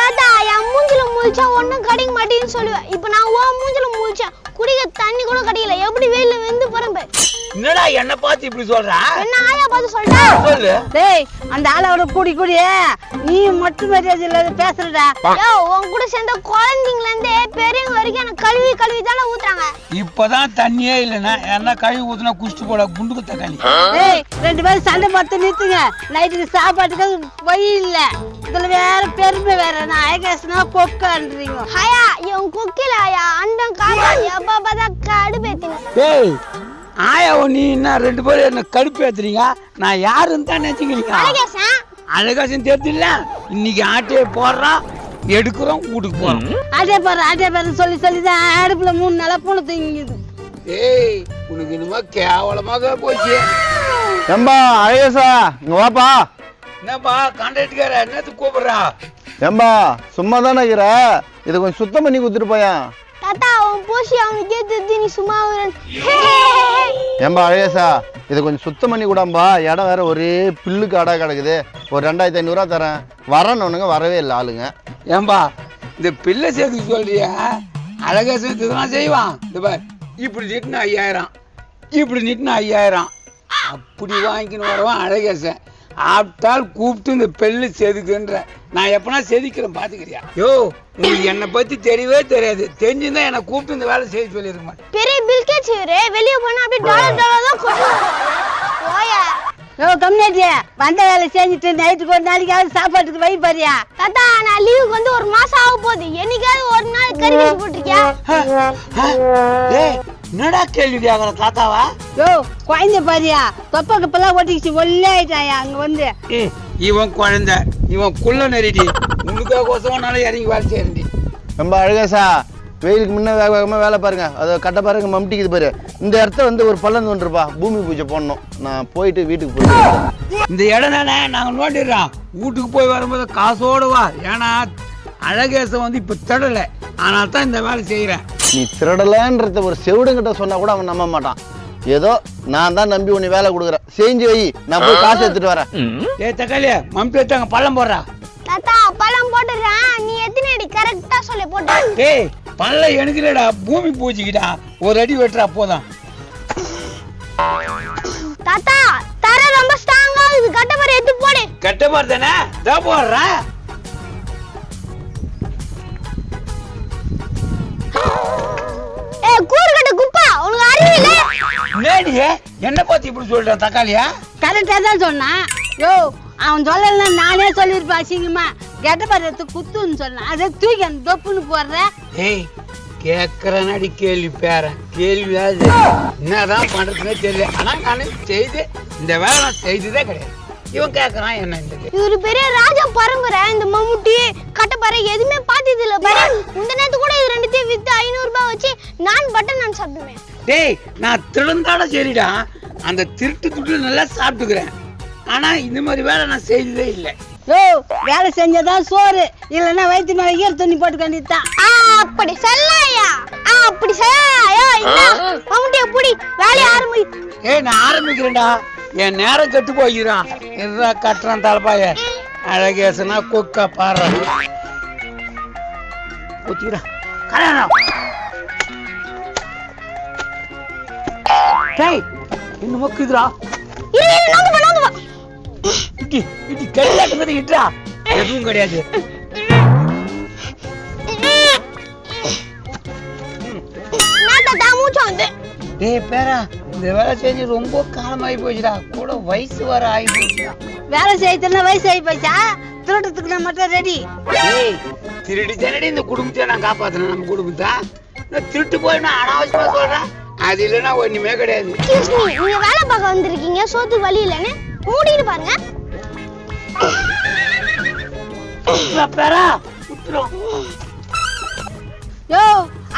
தாத்தா என் மூஞ்சில முழிச்சா ஒண்ணும் கிடைக்க மாட்டேன்னு சொல்லுவேன். இப்போ நான் ஓ மூஞ்சில முழிச்சேன் குடிக்க தண்ணி கூட கிடைக்கல. எப்படி வெயில வெந்து போறேன் என்னடா என்ன பார்த்து இப்படி சொல்ற? என்ன ஆயா பார்த்து சொல்லிட்டா சொல்லு. டேய் அந்த ஆளோட கூடி கூடி நீ மட்டும் மரியாதை இல்லாத பேசுறடா. யோ உன் கூட சேர்ந்த குழந்தைங்கள இருந்தே பெரியவங்க வரைக்கும் எனக்கு கழுவி கழுவி தானே ஊத்துறாங்க. இப்பதான் தண்ணியே இல்லைன்னா என்ன கழுவி ஊத்துனா குடிச்சிட்டு போட குண்டுக்கு தக்காளி? டேய் ரெண்டு பேரும் சண்டை பார்த்து நிறுத்துங்க. நைட்டுக்கு சாப்பாட்டுக்கு வழி இல்ல. இதுல வேற பெருமை வேற. நான் ஐகேஸ்னா கொக்கான்றீங்க. ஹாயா இவன் குக்கில ஆயா. அண்டம் காக்கா எப்ப பார்த்தா கடுப்பேத்தின டேய் ஆயா நீ என்ன ரெண்டு பேரும் என்ன கடுப்பு ஏத்துறீங்க? நான் யாருன்னு தான் நினைச்சுக்கிறீங்க? அழகேசன். தெரிஞ்சில்ல இன்னைக்கு ஆட்டையை போடுறோம் எடுக்கிறோம் வீட்டுக்கு போறோம். அதே பாரு அதே பாரு சொல்லி சொல்லி தான் அடுப்புல மூணு நாளா பூனை தூங்கிது. ஏய் உனக்கு என்னமோ கேவலமாக போச்சு. ஏம்பா அழகேசா இங்க வாப்பா. என்னப்பா கான்ட்ராக்டுக்கார என்னத்துக்கு கூப்பிடுறா? ஏம்பா சும்மா தானே இருக்கிற? இதை கொஞ்சம் சுத்தம் பண்ணி கொடுத்துட்டு போயேன். தாத்தா அவன் பூசி அவனுக்கு ஏத்து நீ சும்மா. ஏம்பா அழகேசா இதை கொஞ்சம் சுத்தம் பண்ணி கூடாம்பா. இடம் வேற ஒரே பில்லு காடாக கிடக்குது. ஒரு ரெண்டாயிரத்தி ஐநூறுரூவா தரேன். வரணுனுங்க வரவே இல்லை ஆளுங்க. ஏம்பா இந்த பிள்ளை சேர்த்து சொல்றியா? அழகா சேர்த்து தான் செய்வான். இந்த பார் இப்படி நிட்டுனா ஐயாயிரம். இப்படி நிட்டுனா ஐயாயிரம். அப்படி வாங்கின்னு வரவான் அழகேசன். ஆப்டால் கூப்பிட்டு இந்த பெல்லு செதுக்குன்ற. நான் எப்பனா செதுக்கிறேன் பாத்துக்கிறியா? யோ உங்களுக்கு என்னை பத்தி தெரியவே தெரியாது. தெரிஞ்சுதான் என்னை கூப்பிட்டு இந்த வேலை செய்ய சொல்லியிருக்க மாட்டேன் பெரிய பில்கேட்ஸ் இவரு. வெளிய போனா அப்படியே டாலர் டாலர் தான் கொட்டுவாங்க ஓயா ஓ கம்யூனிட்டி வந்த வேலை செஞ்சுட்டு நைட்டுக்கு ஒரு நாளைக்காவது சாப்பாட்டுக்கு வை பாரியா. தாத்தா நான் லீவுக்கு வந்து ஒரு மாசம் ஆக போகுது. என்னைக்காவது ஒரு நாள் கறி போட்டிருக்கியா? ஏய் என்னடா கேள்வி கேட்குற தாத்தாவா? யோ குழந்தை பாரியா தொப்பை கப்பெல்லாம் ஒட்டிக்கிச்சு ஒல்லே ஆயிட்டாயா அங்க வந்து? இவன் குழந்தை இவன் குள்ள நெறிடி உனக்காக கோசம்னால இறங்கி வேலை செய்யறடி ஏம்பா அழகேசா வெயிலுக்கு முன்ன வேக வேகமாக வேலை பாருங்க. அதை கட்ட பாருங்க மம்டிக்குது பாரு. இந்த இடத்த வந்து ஒரு பள்ளம் தோன்றுப்பா பூமி பூஜை போடணும். நான் போயிட்டு வீட்டுக்கு போயிட்டு இந்த இடம் தானே நாங்கள் நோண்டிடுறோம். வீட்டுக்கு போய் வரும்போது காசோடு வா. ஏன்னா அழகேசம் வந்து இப்போ திடலை. ஆனால் தான் இந்த வேலை செய்கிறேன் நீ திருடலைன்றத ஒரு செவிடுங்கிட்ட சொன்னா கூட அவன் நம்ப மாட்டான். ஏதோ நான் தான் நம்பி உன்னை வேலை கொடுக்குறேன். செஞ்சு வை. நான் போய் காசு எடுத்துட்டு வரேன். ஏய் தக்காளி மம்பி வச்சாங்க பள்ளம் போடுறா. தாத்தா பழம் போட்டுறேன் நீ எத்தனை அடி? கரெக்டா சொல்லி போட்டு. ஏய் பள்ளம் எனக்கு இல்லடா பூமி பூச்சிக்கிட்டா ஒரு அடி வெட்டுறா போதும். தாத்தா தர ரொம்ப ஸ்ட்ராங்கா இது கட்ட மாதிரி எடுத்து போடு. கெட்ட மாதிரி தானே? தான் போடுறேன் நேடியே என்ன பார்த்து இப்படி சொல்ற தக்காளியா? கரெக்டா தான் சொன்னான். யோ அவன் சொல்லல நானே சொல்லியிருப்பேன் அசிங்கமா. கெட்ட பருவத்து குத்துன்னு சொன்னான். அதை தூக்கி அந்த தொப்புன்னு போடுற. ஏய் கேட்கறனாடி கேள்வி பேரன் கேள்வியாவது என்னதான் பண்றதுன்னே தெரியல. ஆனா நான் செய்து இந்த வேலை நான் செய்ததே கிடையாது. இவன் கேட்கறான் என்ன இந்த கேள்வி. இவரு பெரிய ராஜா பரம்பரை இந்த மம்முட்டி கட்டப்பாறை எதுவுமே பார்த்தது இல்ல பாரு இந்த நேரத்து கூட இது ரெண்டுத்தையும் வித்து ஐநூறு ரூபாய் நான் சாப்பிடுவேன். டேய் நான் திருந்தாட சரிடா. அந்த திருட்டு துட்டு நல்லா சாப்பிட்டுக்கிறேன். ஆனா இந்த மாதிரி வேலை நான் செய்ததே இல்லை. யோ வேலை செஞ்சதான் சோறு. இல்லைன்னா வயிற்று மேல ஈர துணி போட்டு கண்டித்தான் ஆ, அப்படி சொல்லாயா? ஆ, அப்படி சொல்லாயா? என்ன? மம்முட்டிய புடி. வேலையை ஆரம்பி. ஏய் நான் ஆரம்பிக்கிறேன்டா. என் நேரம் கெட்டு போய்கிறான் இதுதான் கட்டுறான் தலைப்பாய? அழகேசனா கொக்கா பாடுறான். ஊத்திக்கிறான் கல்யாணம். டேய் இன்னும் மொக்குதுடா இரு இரு நோந்து போ நோந்து போ. இட்டி இட்டி கல்யாணம் இட்டா எதுவும் கிடையாது. நான் வந்து. டேய் பேரா இந்த வேலை செஞ்சு ரொம்ப காலமாகி போச்சுடா. கூட வயசு வர ஆகி போச்சுடா. வேலை செய்யறதுனா வயசு ஆகி போச்சா? திருட்டத்துக்கு நான் மட்டும் ரெடி திருடி திருடி இந்த குடும்பத்தை நான் காப்பாத்துறேன் நம்ம குடும்பத்தை. நான் திருட்டு போய் நான் அனாவசியமா சொல்றேன். அது இல்லைன்னா ஒண்ணுமே கிடையாது. எக்ஸ்கியூஸ் மீ நீங்க வேலை பார்க்க வந்திருக்கீங்க சோத்து வழி இல்லைன்னு மூடிட்டு பாருங்க. பேரா விட்டுரும் யோ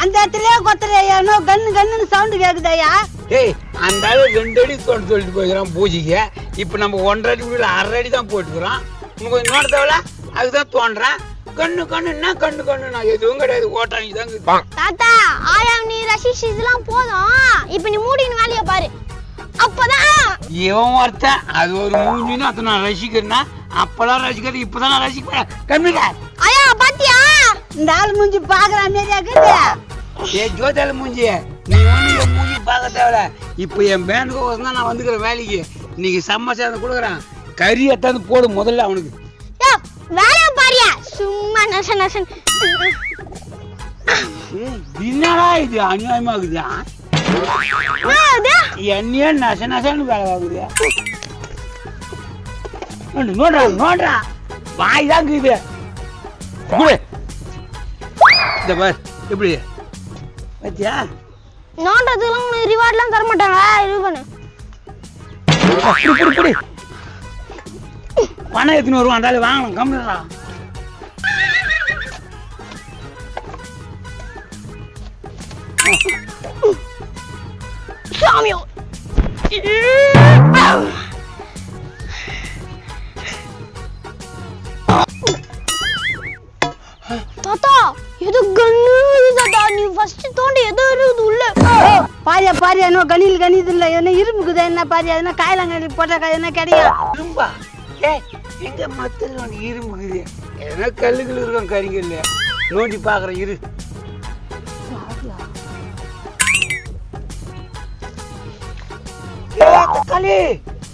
அந்த இடத்துலயே கொத்துறையானோ கண்ணு கண்ணுன்னு சவுண்டு கேக்குதாயா டேய் அந்த ஆளு ரெண்டு அடி தோண்டி சொல்லிட்டு போய்க்கிறான் பூஜைக்கு. இப்போ நம்ம ஒன்றரை அடி வீடு அரை அடி தான் போட்டுக்கிறோம் இன்னும் கொஞ்சம் நோட தேவையில்ல? அதுதான் தோன்றேன். கண்ணு கண்ணுன்னா கண்ணு கண்ணு நான் எதுவும் கிடையாது. ஓட்டாங்க தான் இருக்குது. தாத்தா ஆயா நீ ரசிச்சதுலாம் போதும். இப்போ நீ மூடின்னு வேலையை பாரு. அப்பதான். இவன் ஒருத்தன் அது ஒரு மூஞ்சின்னு அதை நான் ரசிக்கிறேன்னா அப்பெல்லாம் ரசிக்கிறது இப்பதான் நான் ரசிக்கிறேன் கம்மிடா ஆயா பாத்து இந்த ஆள் மூஞ்சி பாக்குற மாதிரியா இருக்குது? ஏ ஜோதியால மூஞ்சி. நீ ஒண்ணு என் மூஞ்சி பார்க்க தேவையில்ல. இப்போ என் பேனுக்கு தான் நான் வந்துக்கிறேன் வேலைக்கு. இன்னைக்கு சம்மச்சாரம் கொடுக்குறேன். கறி எத்தாந்து போடு முதல்ல அவனுக்கு. வேலையை பாரியா. சும்மா நச நசன் ஏய், என்னடா இது அநியாயமாகுது ஆ? அது என்னையே நச நசன்னு வேலை ஆகுது நோண்டு, நோண்டுறா நோண்டுறா வாய் தான் இருக்குது குடு. இந்த பார் எப்படி பாத்தியா நோண்டதுலாம் ரிவார்ட்லாம் தர மாட்டாங்க இது பண்ணு பணம் எடுத்துன்னு வருவான் வாங்கணும் கம்மிடா சாமியோ தாத்தா ஏதோ கண்ணு தாத்தா. நீ ஃபர்ஸ்ட் தோண்டி ஏதோ இருக்குது உள்ள. பாரியா பாரியா என்ன கணியில் கணிது இல்ல. என்ன இரும்புக்குதா என்ன பாரியா? என்ன காயலாங்கடி போட்டா என்ன கிடைக்கும் இரும்பா? ஏய் எங்க மத்தல ஒன்று இரும்புக்குது? ஏன்னா கல்லுகள் இருக்கும் கறிங்கல்ல நோண்டி பார்க்குறேன் இரு. தக்காளி.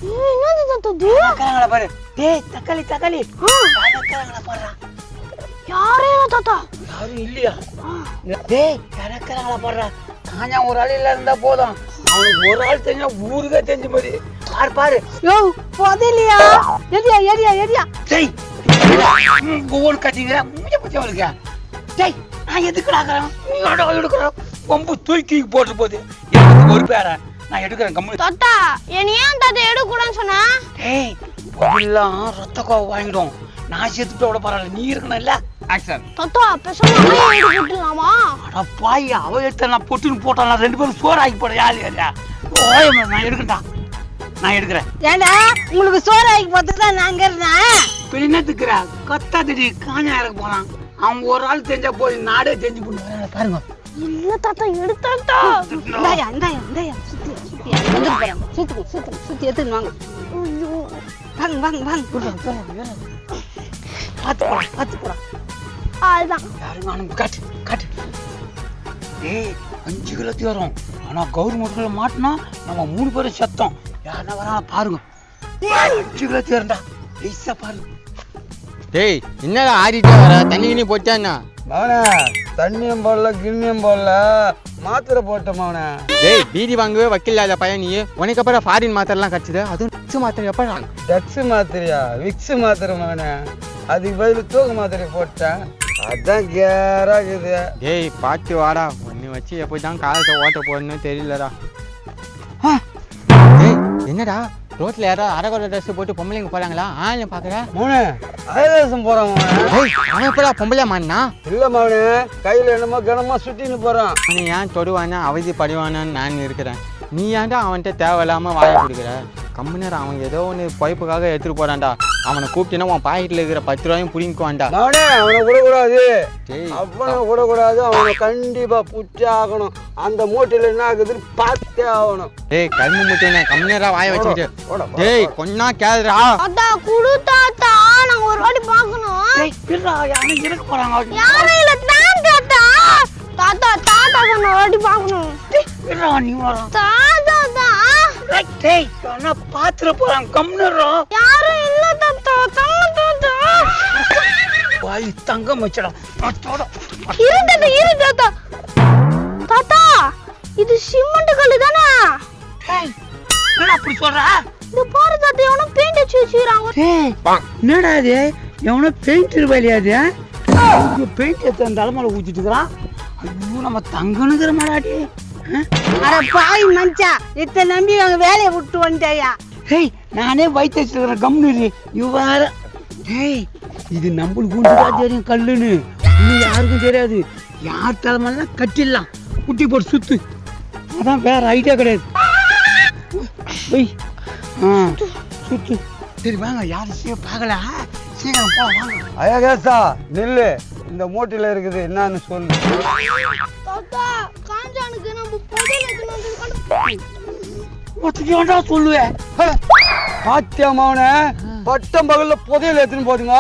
ஏய், என்னது தாத்தா இது தக்காளி பாரு. டேய் தக்காளி தக்காளி. தக்காளி பாடுறா. யாரே தாத்தா? யாரும் இல்லையா? டேய் கணக்கறாங்களா பாடுறா. காஞ்சா ஒரு ஆள் இல்ல இருந்தா போதும். அவனுக்கு ஒரு ஆள் தெரிஞ்சா ஊருக்கே தெரிஞ்ச மாதிரி பாரு பாரு. யோ புதையிலையா எரியா எரியா எரியா டேய் ஒவ்வொரு கட்டிங்கிற மூஞ்ச பத்தி அவளுக்கு. டேய் நான் எதுக்கு நாக்கிறேன் எடுக்கிறேன் கொம்பு தூக்கி போட்டு போகுது. எனக்கு ஒரு பேர நான் எடுக்கிறேன் கம்மு. தாத்தா என்னை ஏன் தாத்தா எடுக்கூடாதுன்னு சொன்னா? டேய் பொருள்லாம் ரத்த கோவம் வாங்கிடும். நான் செத்துட்டு விட பரவாயில்ல நீ இருக்கணும் இல்ல? ஆக்சன் தாத்தா பேசாம எடுத்து அட பாய் அவ எடுத்த நான் பொட்டுன்னு போட்டான் ரெண்டு பேரும் சோறு ஆக்கி போட யாரு ஓயம்மா நான் எடுக்கட்டா. நான் எடுக்கிறேன். ஏண்டா உங்களுக்கு சோறு ஆக்கி போட்டு தான் நாங்க இருந்தேன் இப்ப என்ன திக்கிற கத்தாதடி காஞ்சா இறக்க போறான். அவன் ஒரு ஆள் தெரிஞ்சா போய் நாடே தெரிஞ்சு போட்டு பாருங்க. இல்ல தாத்தா எடுத்தாத்தா? இந்தாயா இந்தாயா இந்தாயா சுத்தி சுத்தி வந்து போறாங்க சுத்துக்கு சுத்துக்கு சுத்தி எடுத்துன்னு வாங்க. வாங்க வாங்க வாங்க. பார்த்து போடா பார்த்து போடா. அதுதான் யாரும் நானும் காட்டு காட்டு. ஏய் அஞ்சு கிலோத்தி வரும் ஆனா கவர்மெண்ட்ல மாட்டினா நம்ம மூணு பேரும் செத்தோம். யாருன்னா வரா பாருங்க. அஞ்சு கிலோத்தி வரண்டா ஈஸா பாருங்க. டேய் என்னடா ஆடிட்டே வர? தண்ணி கிண்ணி போச்சா என்ன? மவனே தண்ணியும் போடல கிண்ணியும் போடல. மாத்திரை போட்டேன் மவனே டேய் பீடி வாங்கவே வக்கீல் பையன் நீ. உனக்கு அப்புறம் ஃபாரின் மாத்திரலாம் கிடச்சிது. அதுவும் நச்சு மாத்திரை எப்படா டக்ஸ் மாத்திரையா? விக்ஸ் மாத்திரை மவனே அதுக்கு பதில் தூக்கு மாத்திரை போட்டேன். அதான் கேராகுது டேய் பார்த்து வாடா. உன்னை வச்சு எப்படி தான் காலத்தை ஓட்ட போறேன்னு தெரியலடா. என்னடா? ரோட்ல யாரோ அரகுற ட்ரெஸ் போட்டு பொம்பளைங்க போறாங்களா? ஆன்லைன் பாக்குற? மவனே ஆவேசம் போறான் அவன் எப்படா பொம்பளை மாறினா இல்ல மவனே கையில என்னமோ கனமா சுட்டின்னு போறான். அவனை ஏன் தொடுவானா அவதி படுவானான்னு நான் இருக்கிறேன். நீ ஏன்டா அவன்கிட்ட தேவையில்லாம வாயை கொடுக்குற கம்முனர் அவன் ஏதோ ஒன்று பைப்புக்காக எடுத்துட்டு போறான்டா. அவனை கூப்பிட்டீங்கன்னா உன் பாக்கெட்ல இருக்கிற பத்து ரூபாயும் புடிங்குவான்டா மவனே அவனை விடக்கூடாது. டேய் அவனை விடக்கூடாது. அவனை கண்டிப்பா புட்டி ஆகணும். அந்த மூட்டையில என்ன ஆகுதுன்னு பார்த்தே ஆகணும். டேய் கரும்பு முட்டை கம்மியரா வாய வச்சுக்கிட்டு. டேய் கொஞ்சா கேளுடா. தாத்தா குடு தாத்தா. நாங்க ஒரு வாட்டி பார்க்கணும். டேய் இருடா யாரும் இருக்க போறாங்க. யாரும் இல்ல தான் தாத்தா. தாத்தா தாத்தா சொன்ன ஒரு வாட்டி பார்க்கணும். இருடா நீ வரோம் தாத்தா டேய் டேய் பாத்துற யாரும் வாய் தங்கம் வச்சடா அத்தோட இரு தாத்தா. தாத்தா தாத்தா இது சிமெண்ட் கல்லு தானே? டேய் என்னடா அப்படி சொல்ற? இந்த பாரு தாத்தா எவனோ பெயிண்ட் அடிச்சு வச்சுக்கிறாங்க டேய் என்னடா இது? எவனோ பெயிண்ட் இருப்பாளியா அது பெயிண்ட் எடுத்து அந்த தலைமையில ஊத்திட்டு இருக்கிறான் ஐயோ நம்ம தங்கணுங்கிற மாடாடி அட பாய் மஞ்சா இத்தனை நம்பி அவங்க வேலையை விட்டு வந்துட்டாயா? டேய் நானே வயிற்று வச்சிருக்கிறேன் கம்னு இவ்வாறு டேய் இது நம்மளுக்கு உண்டுதான் தெரியும் கல்லுன்னு. இன்னும் யாருக்கும் தெரியாது. யார் தலைமையெல்லாம் கட்டிடலாம். குட்டி போட்டு சுத்து. அதான் வேற ஐடியா கிடையாது. போய் ஆ சுத்து. சரி வாங்க. யாரும் சீக்கிரம் பார்க்கல? சீக்கிரம் போலாம் வாங்க. அயகேசா நில்லு. இந்த மூட்டையில இருக்குது என்னன்னு சொல்லு. தாத்தா காஞ்சானுக்கு நம்ம புதையல் ஒத்துக்கு சொல்லுவேன் பட்டம் பகல்ல புதையல் எடுத்துன்னு போதுங்க.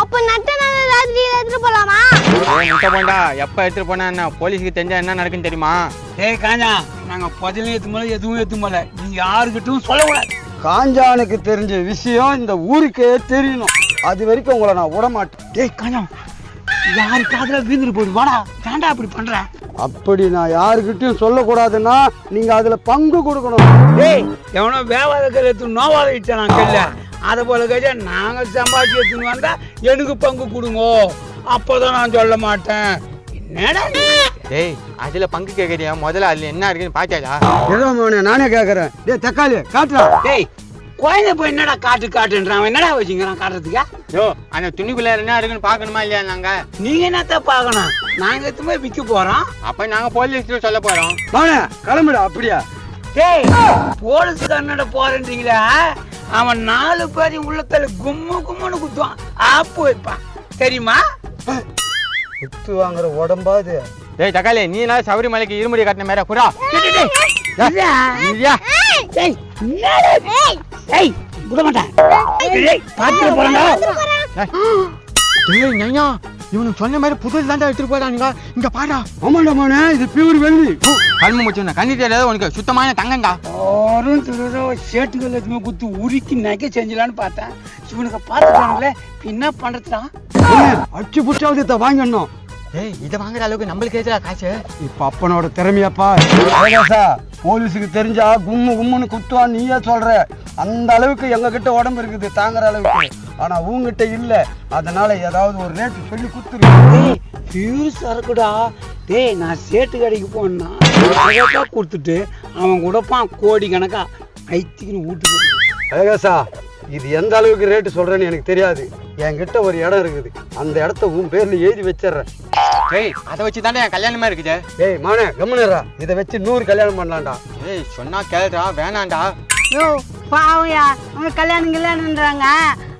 அப்ப நட்ட நாள் ராத்திரியில எடுத்துட்டு போலாமா? முட்டை போண்டா எப்போ எடுத்துட்டு போனா என்ன? போலீஸுக்கு தெரிஞ்சா என்ன நடக்குன்னு தெரியுமா? ஏய் காஞ்சா நாங்க பதிலும் ஏத்து போல எதுவும் ஏத்து போல. நீ யாருக்கிட்டும் சொல்லக்கூடாது. காஞ்சானுக்கு தெரிஞ்ச விஷயம் இந்த ஊருக்கே தெரியணும். அது வரைக்கும் உங்களை நான் விட மாட்டேன் ஏய் காஞ்சா யாரு காதுல வீந்துட்டு போடு வாடா ஏன்டா அப்படி பண்ற? அப்படி நான் யாருக்கிட்டையும் சொல்லக்கூடாதுன்னா நீங்க அதுல பங்கு கொடுக்கணும். ஏய் எவனோ வேவாத கல் எடுத்து நோவாத இட்டா நான் கல்ல. அதை போல கஜா நாங்க சம்பாதிச்சு எடுத்துன்னு வந்தா எனக்கு பங்கு கொடுங்கோ. அப்போதான் நான் சொல்ல மாட்டேன். என்னடா? டேய் அதுல பங்கு கேட்குறியா முதல்ல அதுல என்ன இருக்குன்னு பாத்தியாடா? ஏதோ மவனே நானே கேட்கறேன் டேய் தக்காளி காட்டுறா டேய் குழந்தை போய் என்னடா காட்டு காட்டுன்றான்? அவன் என்னடா வச்சுக்கிறான் காட்டுறதுக்கா? யோ அந்த துணிக்குள்ள என்ன இருக்குன்னு பார்க்கணுமா இல்லையா நாங்க? நீங்க என்னத்த பார்க்கணும்? நாங்க எடுத்து போய் விற்க போறோம்? அப்ப நாங்க போலீஸ்ல சொல்ல போறோம். மவனே கிளம்புடா அப்படியா? டேய் போலீஸ் கண்ணட போறேன்றீங்களா? அவன் நாலு பேரையும் உள்ளத்துல கும்மு கும்முன்னு குத்துவான். ஆப்பு வைப்பான். தெரியுமா? குத்து வாங்குற உடம்பாது டேய் தக்காளி நீ என்ன சபரிமலைக்கு இருமுடி கட்டின மேல புறா இல்லையா? டேய் என்னடா இது? டேய் விட மாட்டேன். இவனுக்கு சொன்ன மாதிரி புதுசு தாண்டா எடுத்துட்டு இங்க பாடா. ஆமாண்டா மவனே இது பியூர் வெள்ளி. கல்மு முச்சு கண்ணி தெரியாத உனக்கு. சுத்தமான தங்கண்டா வரும் திருட சேட்டுகள் எதுவுமே குத்து உருக்கி நகை செஞ்சலான்னு பார்த்தேன். இவனுக்கு பார்த்துட்டானுங்களே என்ன பண்றதுடா அச்சு புட்டாவது இதை வாங்கிடணும். டேய் இதை வாங்குற அளவுக்கு நம்மளுக்கு எதுல காசு? இப்ப அப்பனோட திறமையாப்பா. ஏகாசா போலீஸுக்கு தெரிஞ்சா கும்மு கும்முன்னு குத்துவான் நீயே சொல்ற. அந்த அளவுக்கு எங்க கிட்ட உடம்பு இருக்குது தாங்குற அளவுக்கு. ஆனா உங்ககிட்ட இல்ல. அதனால ஏதாவது ஒரு ரேட்டு சொல்லி குத்துரு. பியூர் சரக்குடா டேய் நான் சேட்டு கடைக்கு போனா கொடுத்துட்டு அவன் கொடுப்பான் கோடி கணக்கா ஐத்திக்குன்னு வீட்டுக்கு ஏகாசா இது எந்த அளவுக்கு ரேட்டு சொல்றேன்னு எனக்கு தெரியாது. என்கிட்ட ஒரு இடம் இருக்குது. அந்த இடத்த உன் பேர்ல எழுதி வச்சிடுறேன். டேய் அதை வச்சு தாண்டா என் கல்யாணமே இருக்குது. ஏய் மவனே கம்முனுறா இதை வச்சு நூறு கல்யாணம் பண்ணலாம்டா. ஏய் சொன்னா கேளுடா வேணாண்டா யோ பாவையா அவங்க கல்யாணம் கல்யாணம்ன்றாங்க.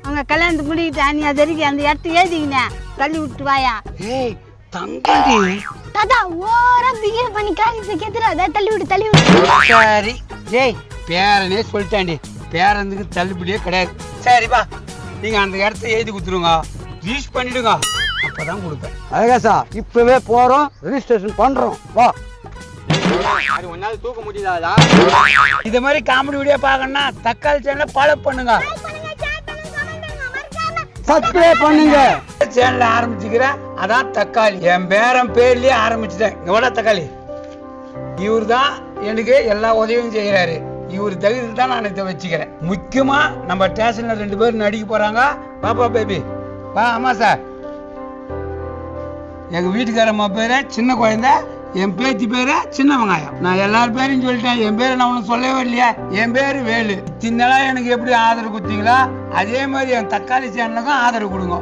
அவங்க கல்யாணத்தை முடிக்கிட்டா நீ அது வரைக்கும் அந்த இடத்த ஏதிக்கினே தள்ளி விட்டு வாயா. ஏய் தங்கடி. தாத்தா ஓரா பிஹேவ் பண்ணி காரியத்தை கேத்துறாத தள்ளி விடு தள்ளி விடு. சரி. டேய் பேரனே சொல்லிட்டாண்டி பேரனுக்கு தள்ளுபடியே கிடையாது. சரிப்பா நீங்க அந்த இடத்த எழுதி கொடுத்துருங்க. யூஸ் பண்ணிடுங்க. அப்பதான் கொடுப்பேன் ஏகாசா இப்பவே போறோம் ரெஜிஸ்ட்ரேஷன் பண்றோம். வா. அது ஒன்னால தூக்க முடியாதா? இத மாதிரி காமெடி வீடியோ பார்க்கணும்னா தக்காளி சேனலை ஃபாலோ பண்ணுங்க. சப்ஸ்கிரைப் பண்ணுங்க. சேனல் ஆரம்பிச்சுக்கிறேன். அதான் தக்காளி. என் பேரன் பேர்லயே ஆரம்பிச்சுட்டேன். இங்க வாடா தக்காளி. இவர் தான் எனக்கு எல்லா உதவியும் செய்யறாரு இவர் தகுதி தான் நான் இதை வச்சுக்கிறேன். முக்கியமா நம்ம ஸ்டேஷன்ல ரெண்டு பேரும் நடிக்க போறாங்க. பாப்பா பேபி வா ஆமா சார் எங்க வீட்டுக்காரம்மா பேரு சின்ன குழந்தை என் பேத்தி பேரு சின்ன வெங்காயம். நான் எல்லார் பேரையும் சொல்லிட்டேன் என் பேரை நான் உனக்கு சொல்லவே இல்லையா. என் பேரு வேலு. இத்தனை எனக்கு எப்படி ஆதரவு கொடுத்தீங்களா அதே மாதிரி என் தக்காளி சேனலுக்கும் ஆதரவு கொடுங்க.